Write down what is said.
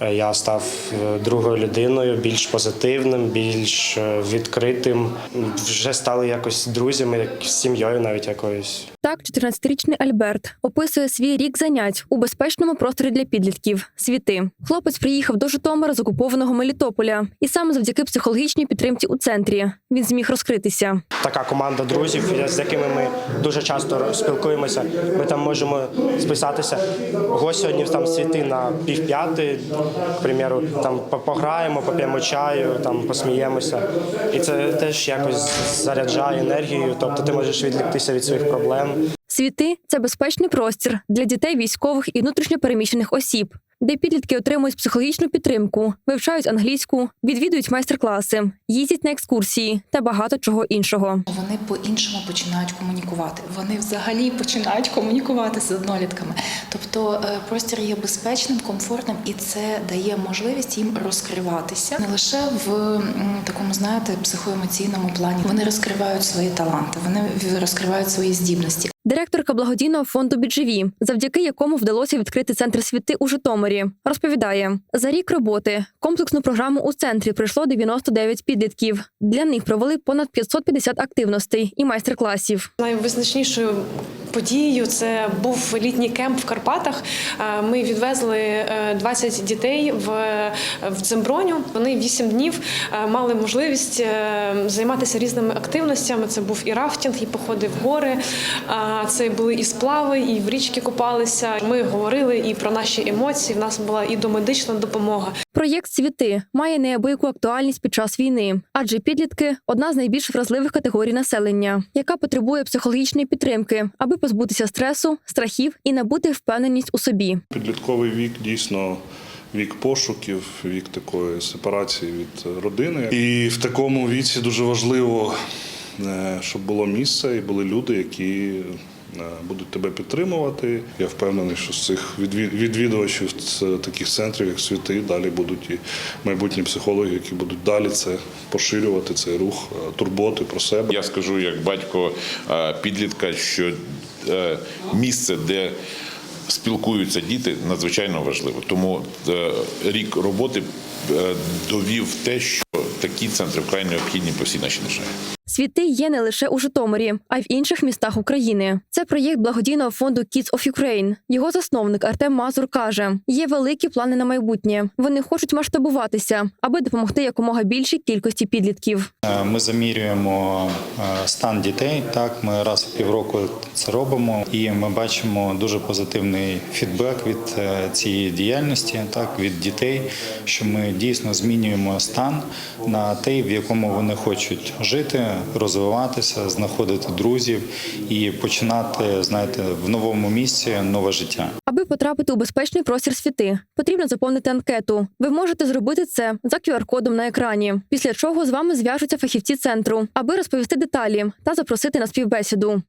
Е, Я став е, другою людиною, більш позитивним, більш е, відкритим. Вже стали якось друзями, як з сім'єю навіть якоюсь. Так, 14-річний Альберт описує свій рік занять у безпечному просторі для підлітків світи. Хлопець приїхав до Житомира з окупованого Мелітополя, і саме завдяки психологічній підтримці у центрі він зміг розкритися. Така команда друзів, з якими ми дуже часто спілкуємося. Ми там можемо списатися. Ого, сьогодні там світи на півп'яти, к примеру, там по- пограємо, поп'ємо чаю, там посміємося. І це теж якось заряджає енергією. Тобто ти можеш відліктися від своїх проблем. Світи це безпечний простір для дітей військових і внутрішньопереміщених осіб, де підлітки отримують психологічну підтримку, вивчають англійську, відвідують майстер-класи, їздять на екскурсії та багато чого іншого. Вони по-іншому починають комунікувати. Вони взагалі починають комунікувати з однолітками. Тобто е, простір є безпечним, комфортним, і це дає можливість їм розкриватися не лише в такому, знаєте, психоемоційному плані. Вони розкривають свої таланти, вони розкривають свої здібності. Директорка благодійного фонду «Бідживі», завдяки якому вдалося відкрити центр світи у Житомирі, розповідає за рік роботи комплексну програму у центрі пройшло 99 підлітків. Для них провели понад 550 активностей і майстер-класів. Найвизначнішою подією це був літній кемп в Карпатах. Е, Ми відвезли е, 20 дітей в, в Дземброню. Вони 8 днів е, мали можливість е, займатися різними активностями. Це був і рафтинг, і походи в гори. Це були і сплави, і в річки купалися. Ми говорили і про наші емоції. В нас була і домедична допомога. Проєкт Світи має неабияку актуальність під час війни, адже підлітки одна з найбільш вразливих категорій населення, яка потребує психологічної підтримки, аби позбутися стресу, страхів і набути впевненість у собі. Підлітковий вік дійсно вік пошуків, вік такої сепарації від родини. І в такому віці дуже важливо, е, щоб було місце і були люди, які будуть тебе підтримувати. Я впевнений, що з цих відвід- відвідувачів з таких центрів, як світи, далі будуть і майбутні психологи, які будуть далі це поширювати, цей рух е, турботи про себе. Я скажу як батько е, підлітка, що е, місце, де спілкуються діти, надзвичайно важливо. Тому е, рік роботи е, довів те, що такі центри вкрай необхідні по всій нашій державі. Світи є не лише у Житомирі, а й в інших містах України. Це проєкт благодійного фонду Kids of Ukraine. Його засновник Артем Мазур каже: є великі плани на майбутнє. Вони хочуть масштабуватися, аби допомогти якомога більшій кількості підлітків. Е, Ми замірюємо е, стан дітей. Так, ми раз в півроку це робимо, і ми бачимо дуже позитивний фідбек від е, цієї діяльності, так від дітей, що ми дійсно змінюємо стан на той, в якому вони хочуть жити, розвиватися, знаходити друзів і починати, знаєте, в новому місці нове життя. Аби потрапити у безпечний простір світи, потрібно заповнити анкету. Ви можете зробити це за QR-кодом на екрані. Після чого з вами зв'яжуться фахівці центру, аби розповісти деталі та запросити на співбесіду.